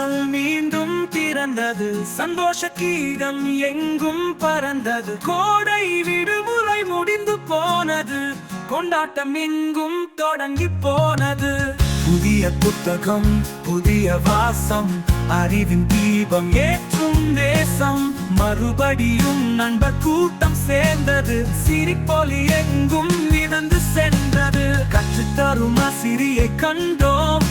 மீண்டும் சந்தோஷ கீதம் எங்கும் பறந்தது. கோடை விடுமுறை முடிந்து போனது. கொண்டாட்டம் எங்கும் தொடங்கி போனது. புதிய புத்தகம் புதிய வாசம் அறிவின் தீபம் ஏற்றும் தேசம். மறுபடியும் நண்பர் கூட்டம் சேர்ந்தது. சிரிப்பொலி எங்கும் மிதந்து சென்றது. கற்றுத்தரும் ஆசிரியை கண்டோம்.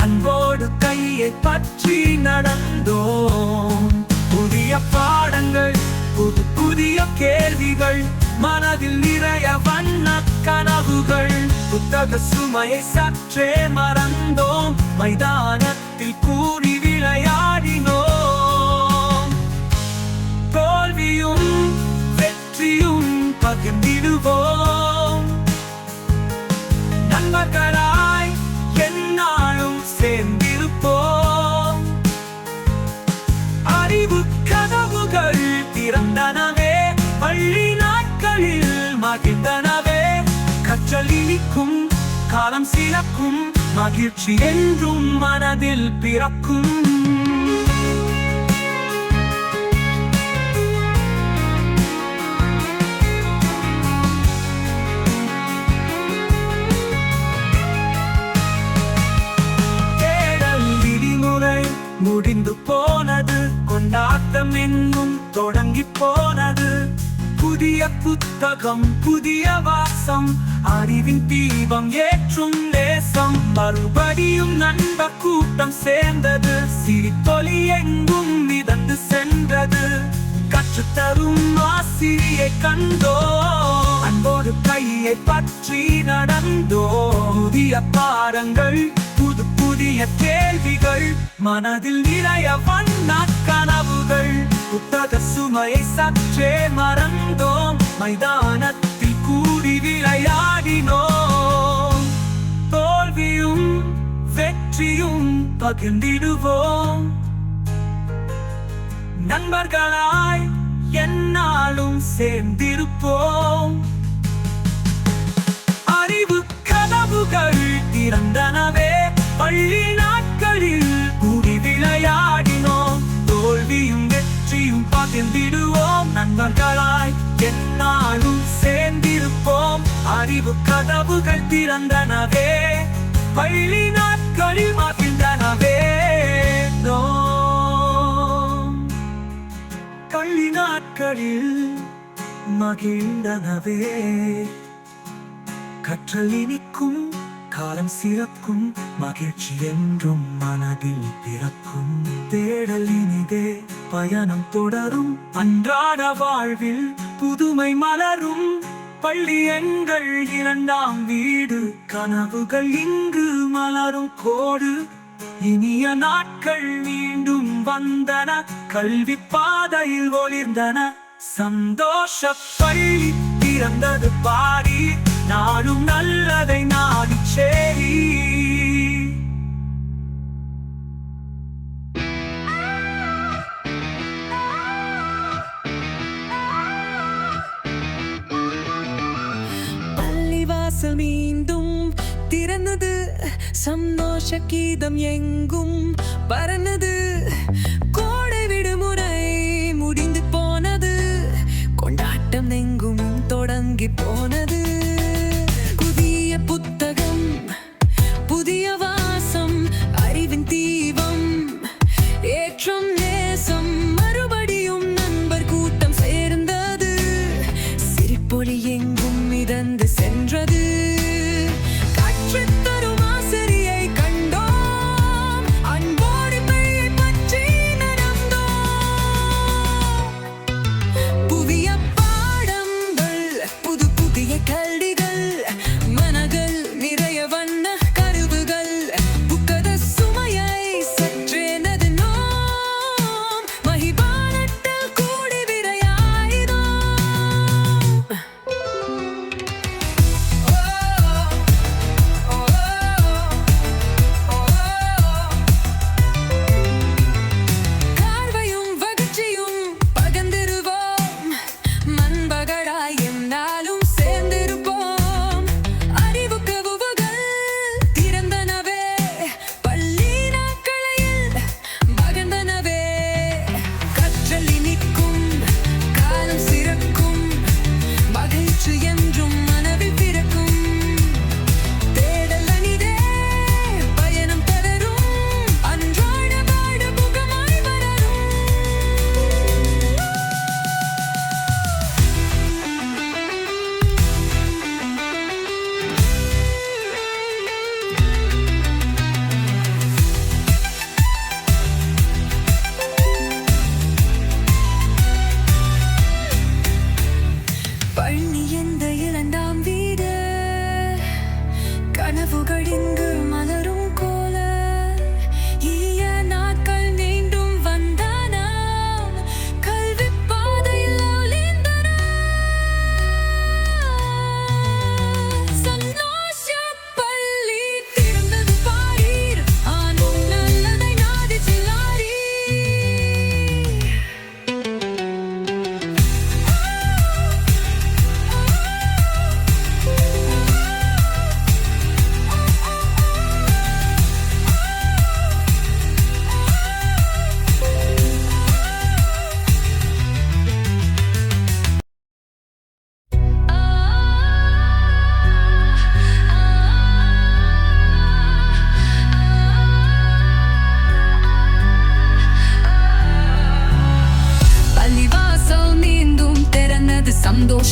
அன்போடு கையை பற்றி நடந்தோம். புதிய பாடங்கள் புது புதிய கேள்விகள் மனதில் நிறைய வண்ண கனவுகள் புத்தக சுமையை சற்றே மறந்தோம். கண்கள் இனிக்கும் காலம் சிறக்கும் மகிழ்ச்சி என்றும் மனதில் பிறக்கும். முடிந்து போனது கொண்டாட்டம் எங்கும் தொடங்கி போனது. புதிய புத்தகம் புதிய வாசம் அறிவின் தீபம் ஏற்றும் நேசம் மறுபடியும் நண்ப கூட்டம் சேர்ந்தது. சிரித்தொலி எங்கும் மிதந்து சென்றது. கற்றுத்தரும் ஆசிரியை கண்டோ அன்போடு கையை பற்றி நடந்தோ. புதிய பாடங்கள் புது புதிய கேள்விகள் மனதில் நிறைய வண்ண கனவுகள். புத்தக சுமையை சற்றே மறந்தோம் மைதானத்தில் விளையாடினோம். தோல்வியும் வெற்றியும் பகிர்ந்திடுவோம். நண்பர்களாய் என்னாலும் சேர்ந்திருப்போம். அறிவு கதவுகள் திறந்தனவே. பள்ளி நாட்களில் கூடி விளையாடி அறிவு கதவுகள் திறந்தனவே. பள்ளி நாட்களில் மகிழ்ந்தனவே. நோம் கள்ளி நாட்களில் மகிழ்ந்தனவே. கற்றல் இனிக்கும் காலம் சிறக்கும் மகிழ்ச்சி என்றும் மனதில் பிறக்கும். தேடல் இனிதே பயணம் தொடரும் அன்றாட வாழ்வில் புதுமை மலரும். பள்ளி எங்கள் இரண்டாம் வீடு. கனவுகள் இங்கு மலரும் கோடு. இனிய நாட்கள் மீண்டும் வந்தன. கல்வி பாதையில் ஒளிர்ந்தன. சந்தோஷ பள்ளி பிறந்தது பாடி. நானும் நல்லதை நாடி சேரி. வாசல் மீண்டும் திறந்தது சந்தோஷ கீதம் எங்கும் பறந்தது கோடை விடுமுறை முடிந்து போனது கொண்டாட்டம் எங்கும் தொடங்கி போனது புதிய புத்தகம் புதிய வாசம் அறிவின் தீ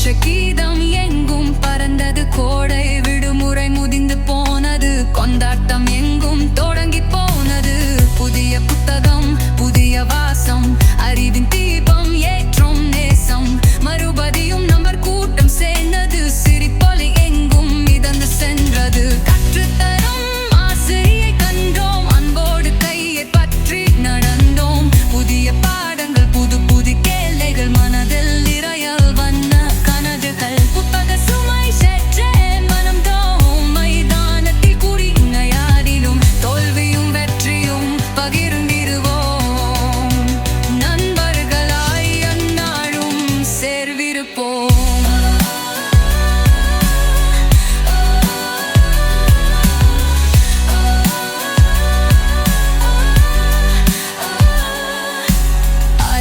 noche aquí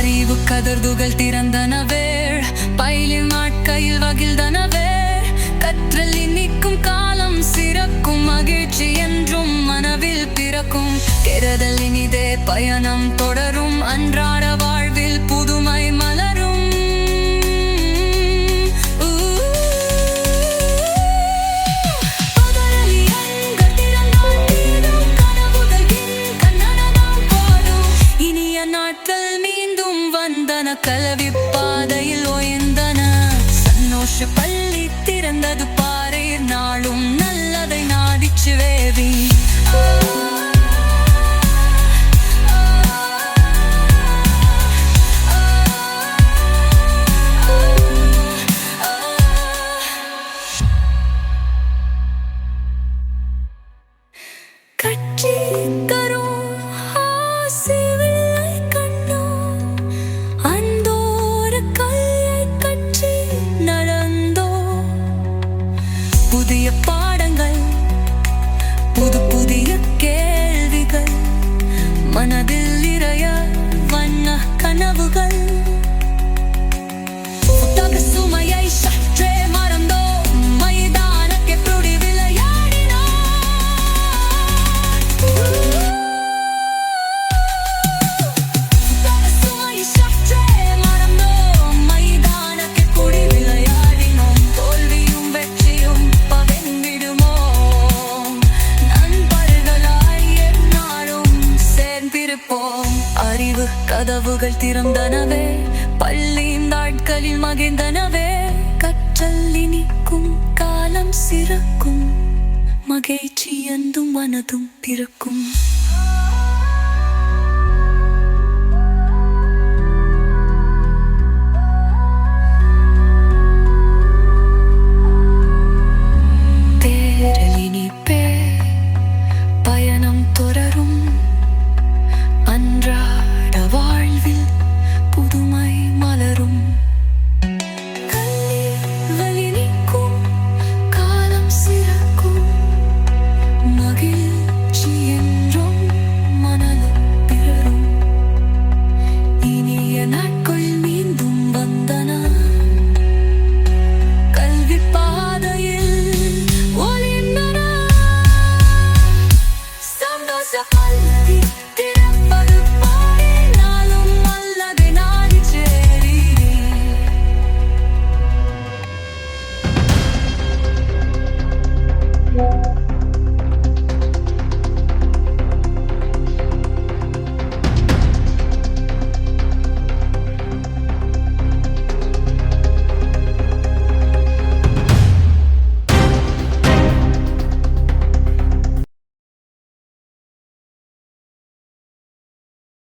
அறிவு கதர்துகள் திறந்தனவேள் பயிலில் நாட்கையில் வகிழ்ந்தனவேள் கற்றல் இன்னிக்கும் காலம் சிறக்கும். மகிழ்ச்சி என்றும் மனவில் பிறக்கும். கெடுதல் இனிதே பயணம் தொடரும். அன்றாட வாழ்வில் புதுமை மலர் கந்தனவே கற்றல் இனிக்கும் காலம் சிறக்கும் மகிழ்ச்சி என்றும் மனதும் பிறக்கும்.